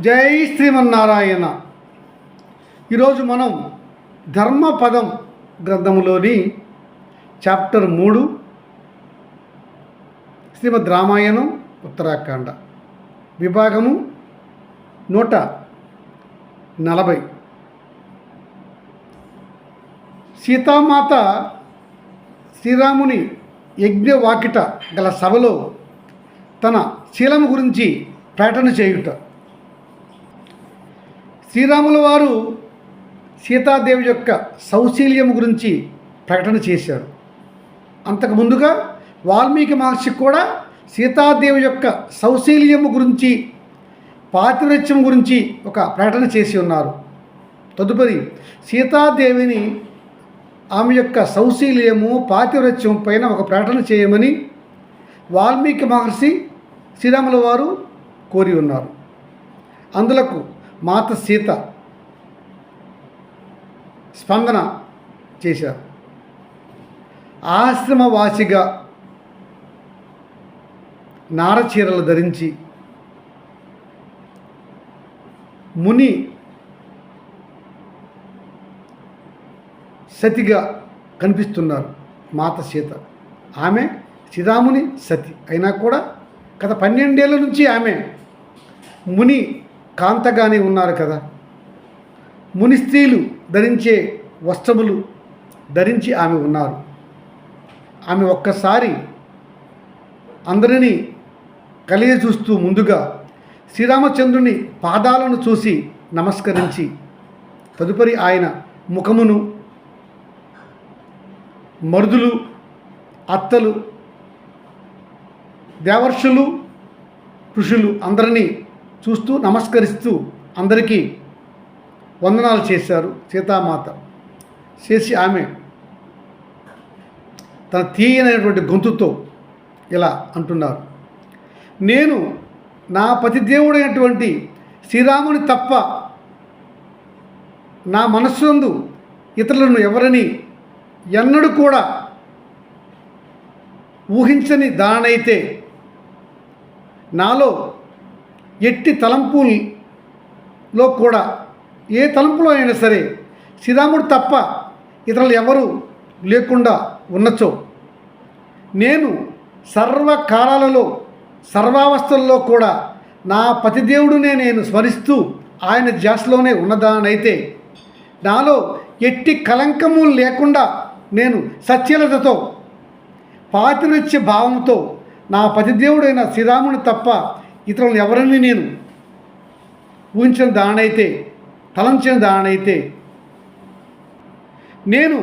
జై శ్రీమన్నారాయణ. ఈరోజు మనం ధర్మపదం గ్రంథంలోని చాప్టర్ మూడు శ్రీమద్ రామాయణం ఉత్తరాఖండ విభాగము నూట నలభై. సీతామాత శ్రీరాముని యజ్ఞవాకిట గల సభలో తన శీలము గురించి ప్రకటన చేయుట. శ్రీరాముల వారు సీతాదేవి యొక్క సౌశీల్యం గురించి ప్రకటన చేశారు. అంతకు ముందుగా వాల్మీకి మహర్షి కూడా సీతాదేవి యొక్క సౌశీల్యము గురించి పాతివ్రత్యం గురించి ఒక ప్రకటన చేసి ఉన్నారు. తదుపరి సీతాదేవిని ఆమె యొక్క సౌశీల్యము పాతివ్రత్యం పైన ఒక ప్రకటన చేయమని వాల్మీకి మహర్షి శ్రీరాముల వారు కోరి ఉన్నారు. అందులకు మాత సీత స్పందన చేశారు. ఆశ్రమవాసిగా నారచీరలు ధరించి ముని సతిగా కనిపిస్తున్నారు మాత సీత. ఆమె సీతాముని సతి. అయినా కూడా గత పన్నెండేళ్ళ నుంచి ఆమె ముని కాంతగానే ఉన్నారు కదా. ముని స్త్రీలు ధరించే వస్త్రములు ధరించి ఆమె ఉన్నారు. ఆమె ఒక్కసారి అందరినీ కలిగి చూస్తూ ముందుగా శ్రీరామచంద్రుని పాదాలను చూసి నమస్కరించి తదుపరి ఆయన ముఖమును మరుదులు అత్తలు దేవర్షులు ఋషులు అందరినీ చూస్తూ నమస్కరిస్తూ అందరికీ వందనాలు చేశారు సీతామాత. చేసి ఆమె తన తీయనైనటువంటి గొంతుతో ఇలా అంటున్నారు. నేను నా పతిదేవుడైనటువంటి శ్రీరాముని తప్ప నా మనస్సునందు ఇతరులను ఎవరని ఎన్నడూ కూడా ఊహించని దానైతే నాలో ఎట్టి తలంపుల్లో కూడా ఏ తలంపులో అయినా సరే శ్రీరాముడు తప్ప ఇతరులు ఎవరు లేకుండా ఉన్నచో నేను సర్వకాలాలలో సర్వావస్థల్లో కూడా నా పతిదేవుడునే నేను స్మరిస్తూ ఆయన జాస్లోనే ఉన్నదానైతే నాలో ఎట్టి కలంకము లేకుండా నేను సత్యలతతో పాతిరత్య భావంతో నా పతిదేవుడైన శ్రీరాముని తప్ప ఇతరులను ఎవరిని నేను ఊహించిన దానైతే తలంచిన దానైతే నేను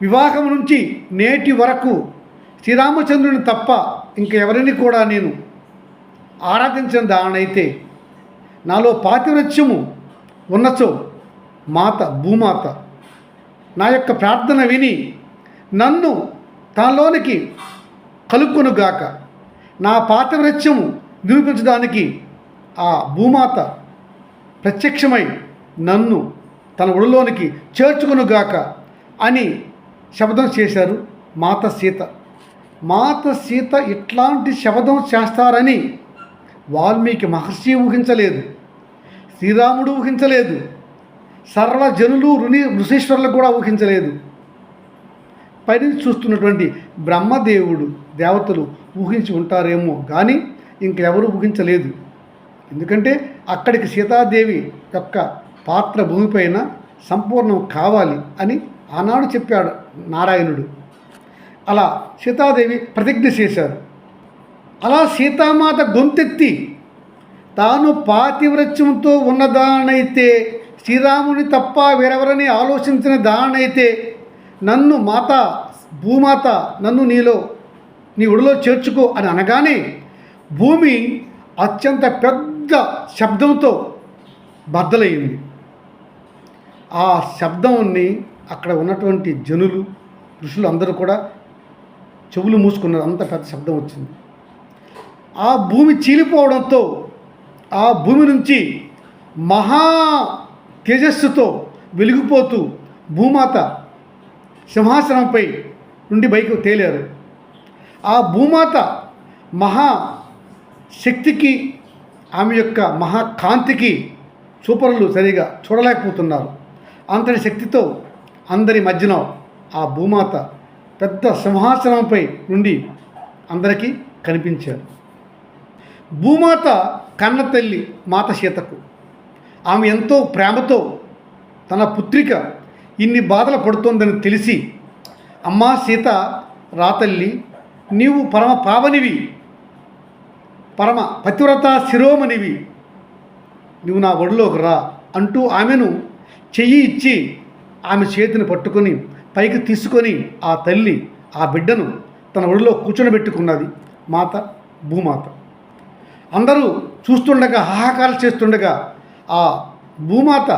వివాహం నుంచి నేటి వరకు శ్రీరామచంద్రుని తప్ప ఇంక ఎవరిని కూడా నేను ఆరాధించిన దానైతే నాలో పాతివృత్యము ఉన్నచో మాత భూమాత నా యొక్క ప్రార్థన విని నన్ను తనలోనికి కలుక్కునుగాక. నా పాతివృత్యము నిరూపించడానికి ఆ భూమాత ప్రత్యక్షమై నన్ను తన ఒడిలోనికి చేర్చుకునుగాక అని శబ్దం చేశారు మాత సీత. మాత సీత ఇట్లాంటి శబ్దం చేస్తారని వాల్మీకి మహర్షి ఊహించలేదు శ్రీరాముడు ఊహించలేదు సర్వజనులు రుణి ఋషీశ్వరులు కూడా ఊహించలేదు. పైన చూస్తున్నటువంటి బ్రహ్మదేవుడు దేవతలు ఊహించి ఉంటారేమో కానీ ఇంకెవరూ ఊహించలేదు. ఎందుకంటే అక్కడికి సీతాదేవి యొక్క పాత్ర భూమిపైన సంపూర్ణం కావాలి అని ఆనాడు చెప్పాడు నారాయణుడు. అలా సీతాదేవి ప్రతిజ్ఞ చేశారు. అలా సీతామాత గొంతెత్తి తాను పాతివ్రత్యంతో ఉన్నదానైతే శ్రీరాముని తప్ప వేరెవరని ఆలోచించిన దానైతే నన్ను మాత భూమాత నన్ను నీలో నీ ఒడిలో చేర్చుకో అని అనగానే భూమి అత్యంత పెద్ద శబ్దంతో బద్దలయ్యింది ఆ శబ్దాన్ని అక్కడ ఉన్నటువంటి జనులు ఋషులు అందరూ కూడా చెవులు మూసుకున్నారు. అంత పెద్ద శబ్దం వచ్చింది. ఆ భూమి చీలిపోవడంతో ఆ భూమి నుంచి మహా తేజస్సుతో వెలిగిపోతూ భూమాత సింహాసనంపై నుండి బయటకు తేలారు. ఆ భూమాత మహా శక్తికి ఆమె యొక్క మహాకాంతికి చూపరులు సరిగా చూడలేకపోతున్నారు. అంతటి శక్తితో అందరి మధ్యన ఆ భూమాత పెద్ద సింహాసనంపై నుండి అందరికీ కనిపించారు. భూమాత కన్న తల్లి మాత సీతకు ఆమె ఎంతో ప్రేమతో తన పుత్రిక ఇన్ని బాధలు పడుతోందని తెలిసి అమ్మా సీత రాతల్లి నీవు పరమ పావనివి పరమ పతివ్రత శిరోమణివి. నువ్వు నా ఒడిలోకి రా అంటూ ఆమెను చెయ్యి ఇచ్చి ఆమె చేతిని పట్టుకొని పైకి తీసుకొని ఆ తల్లి ఆ బిడ్డను తన ఒడిలో కూర్చొనబెట్టుకున్నది మాత భూమాత. అందరూ చూస్తుండగా హాహాకారాలు చేస్తుండగా ఆ భూమాత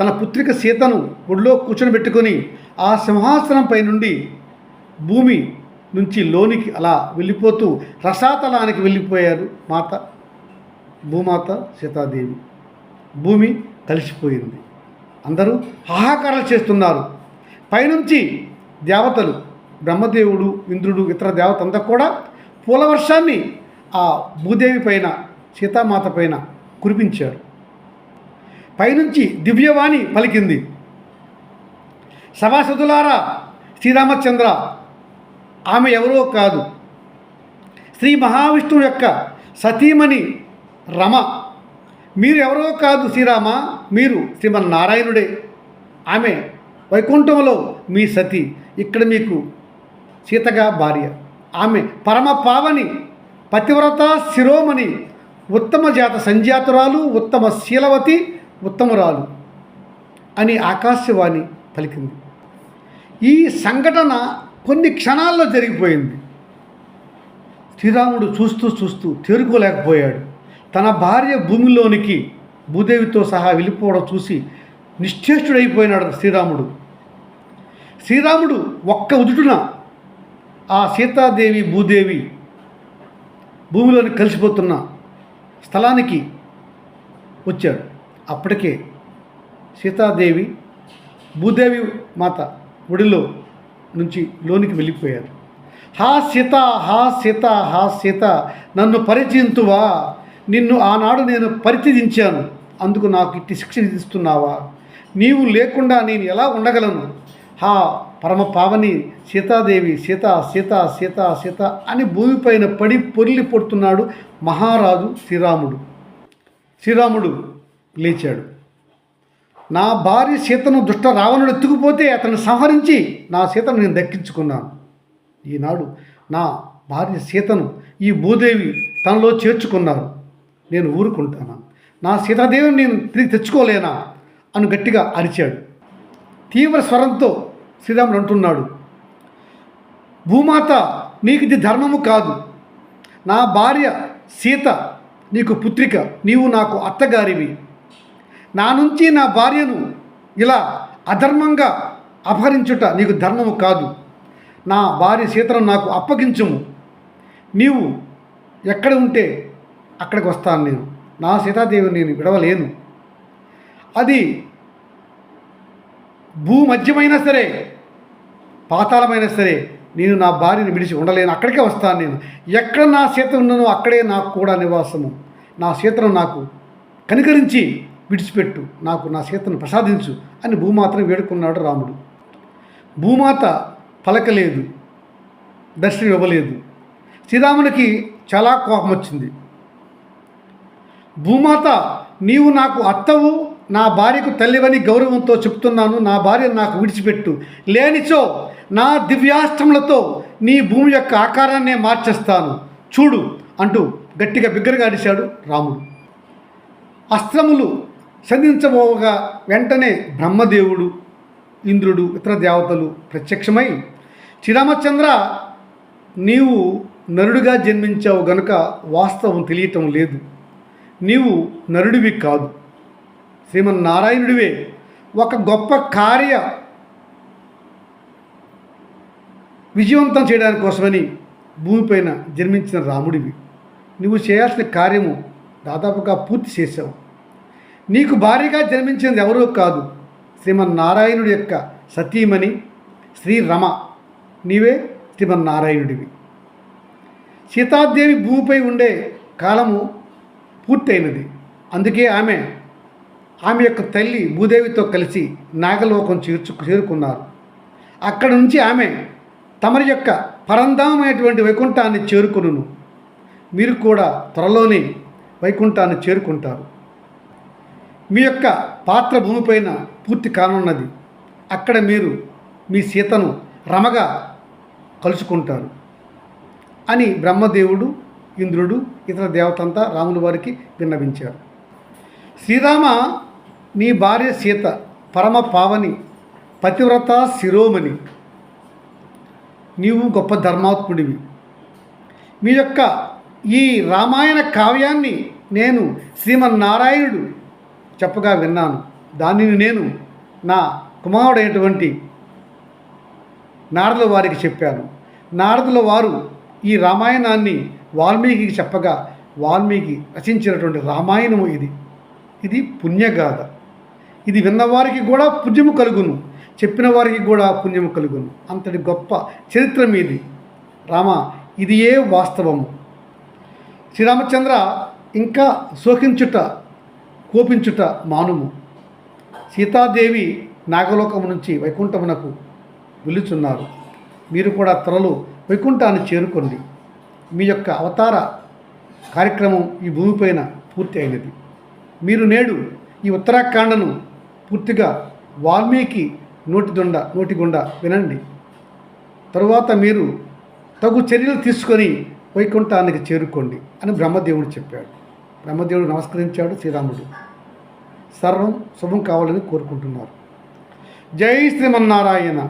తన పుత్రిక సీతను ఒడిలో కూర్చొని ఆ సింహాసనంపై నుండి భూమి నుంచి లోనికి అలా వెళ్ళిపోతూ రసాతలానికి వెళ్ళిపోయారు మాత భూమాత సీతాదేవి. భూమి కలిసిపోయింది. అందరూ హాహాకారాలు చేస్తున్నారు. పైనుంచి దేవతలు బ్రహ్మదేవుడు ఇంద్రుడు ఇతర దేవత అంతా కూడా పూల వర్షాన్ని ఆ భూదేవి పైన సీతామాత పైన కురిపించారు. పైనుంచి దివ్యవాణి పలికింది. సభాసదులారా శ్రీరామచంద్ర ఆమె ఎవరో కాదు. శ్రీ మహావిష్ణువు యొక్క సతీమణి రమ. మీరు ఎవరో కాదు శ్రీరామ మీరు శ్రీమన్నారాయణుడే. ఆమె వైకుంఠంలో మీ సతి. ఇక్కడ మీకు సీతగా భార్య. ఆమె పరమ పావని పతివ్రత శిరోమణి ఉత్తమ జాత సంజాతురాలు ఉత్తమ శీలవతి ఉత్తమురాలు అని ఆకాశవాణి పలికింది. ఈ సంఘటన కొన్ని క్షణాల్లో జరిగిపోయింది. శ్రీరాముడు చూస్తూ చూస్తూ తేరుకోలేకపోయాడు. తన భార్య భూమిలోనికి భూదేవితో సహా వెళ్ళిపోవడం చూసి నిశ్చేష్టుడైపోయినాడు శ్రీరాముడు. శ్రీరాముడు ఒక్క ఉదుటున ఆ సీతాదేవి భూదేవి భూమిలోని కలిసిపోతున్న స్థలానికి వచ్చాడు. అప్పటికే సీతాదేవి భూదేవి మాత ఒడిలో నుంచి లోనికి వెళ్ళిపోయారు. హా సీత హా సీత హా సీత నన్ను పరిచయంతువా? నిన్ను ఆనాడు నేను పరిచయించాను అందుకు నాకు ఇట్టి శిక్ష విధిస్తున్నావా? నీవు లేకుండా నేను ఎలా ఉండగలను? హా పరమ పావని సీతాదేవి సీత సీత సీత సీత అని భూమిపైన పడి పొర్లి పొడుతున్నాడు మహారాజు శ్రీరాముడు. శ్రీరాముడు లేచాడు. నా భార్య సీతను దుష్ట రావణుడు ఎత్తుకుపోతే అతను సంహరించి నా సీతను నేను దక్కించుకున్నాను. ఈనాడు నా భార్య సీతను ఈ భూదేవి తనలో చేర్చుకున్నారు. నేను ఊరుకుంటాను? నా సీతాదేవిని నేను తిరిగి తెచ్చుకోలేనా? అని గట్టిగా అరిచాడు. తీవ్ర స్వరంతో శ్రీరాముడు అంటున్నాడు భూమాత నీకు ఇది ధర్మము కాదు. నా భార్య సీత నీకు పుత్రిక నీవు నాకు అత్తగారివి. నా నుంచి నా భార్యను ఇలా అధర్మంగా అపహరించుట నీకు ధర్మము కాదు. నా భార్య సీతను నాకు అప్పగించుము. నీవు ఎక్కడ ఉంటే అక్కడికి వస్తాను నేను. నా సీతాదేవిని నేను విడవలేను. అది భూమధ్యమైనా సరే పాతాళమైనా సరే నేను నా భార్యను విడిచి ఉండలేను. అక్కడికే వస్తాను నేను. ఎక్కడ నా సీత ఉన్నానో అక్కడే నాకు కూడా నివాసము. నా సీతను నాకు కనికరించి విడిచిపెట్టు నాకు నా సీతను ప్రసాదించు అని భూమాతను వేడుకున్నాడు రాముడు. భూమాత పలకలేదు దర్శనం ఇవ్వలేదు శ్రీరామునికి చాలా కోపం వచ్చింది భూమాత నీవు నాకు అత్తవు నా భార్యకు తల్లివని గౌరవంతో చెప్తున్నాను నా భార్యను నాకు విడిచిపెట్టు. లేనిచో నా దివ్యాస్త్రములతో నీ భూమి యొక్క ఆకారాన్నే మార్చేస్తాను. చూడు అంటూ గట్టిగా బిగ్గరగా అడిశాడు రాముడు. అస్త్రములు సంధించబోగా వెంటనే బ్రహ్మదేవుడు ఇంద్రుడు ఇతర దేవతలు ప్రత్యక్షమై శ్రీరామచంద్ర నీవు నరుడుగా జన్మించావు గనుక వాస్తవం తెలియటం లేదు. నీవు నరుడివి కాదు. శ్రీమన్నారాయణుడివే. ఒక గొప్ప కార్య విజయవంతం చేయడానికి కోసమని భూమిపైన జన్మించిన రాముడివి. నువ్వు చేయాల్సిన కార్యము దాదాపుగా పూర్తి చేసావు నీకు భార్యగా జన్మించింది ఎవరో కాదు. శ్రీమన్నారాయణుడి యొక్క సతీమణి శ్రీరమ. నీవే శ్రీమన్నారాయణుడివి. సీతాదేవి భూమిపై ఉండే కాలము పూర్తయినది. అందుకే ఆమె ఆమె యొక్క తల్లి భూదేవితో కలిసి నాగలోకం చేర్చు చేరుకున్నారు. అక్కడ నుంచి ఆమె తమరి యొక్క పరంధామైనటువంటి వైకుంఠాన్ని చేరుకును మీరు కూడా త్వరలోనే వైకుంఠాన్ని చేరుకుంటారు. మీ యొక్క పాత్ర భూమిపైన పూర్తి కానున్నది. అక్కడ మీరు మీ సీతను రమగా కలుసుకుంటారు అని బ్రహ్మదేవుడు ఇంద్రుడు ఇతర దేవతంతా రాముల వారికి విన్నవించారు. శ్రీరామ నీ భార్య సీత పరమ పావని పతివ్రత శిరోమణి. నీవు గొప్ప ధర్మాత్ముడివి. మీ యొక్క ఈ రామాయణ కావ్యాన్ని నేను శ్రీమన్నారాయణుడు చెప్పగా విన్నాను. దానిని నేను నా కుమారుడైనటువంటి నారదుల వారికి చెప్పాను. నారదుల వారు ఈ రామాయణాన్ని వాల్మీకి చెప్పగా వాల్మీకి రచించినటువంటి రామాయణము ఇది. ఇది పుణ్యగాథ. ఇది విన్నవారికి కూడా పుణ్యము కలుగును. చెప్పిన వారికి కూడా పుణ్యము కలుగును. అంతటి గొప్ప చరిత్ర మీది. రామ ఇది ఏ వాస్తవము. శ్రీరామచంద్ర ఇంకా శోకించుట కోపించుట మానుము. సీతాదేవి నాగలోకము నుంచి వైకుంఠమునకు వెలుచున్నారు. మీరు కూడా త్వరలో వైకుంఠాన్ని చేరుకోండి. మీ యొక్క అవతార కార్యక్రమం ఈ భూమిపైన పూర్తి అయినది. మీరు నేడు ఈ ఉత్తరాఖండను పూర్తిగా వాల్మీకి నోటి దొండ నోటి గుండ వినండి. తరువాత మీరు తగు చర్యలు తీసుకొని వైకుంఠానికి చేరుకోండి అని బ్రహ్మదేవుడు చెప్పాడు. బ్రహ్మదేవుడు నమస్కరించాడు శ్రీరాముడు. సర్వం శుభం కావాలని కోరుకుంటున్నారు. జై శ్రీమన్నారాయణ.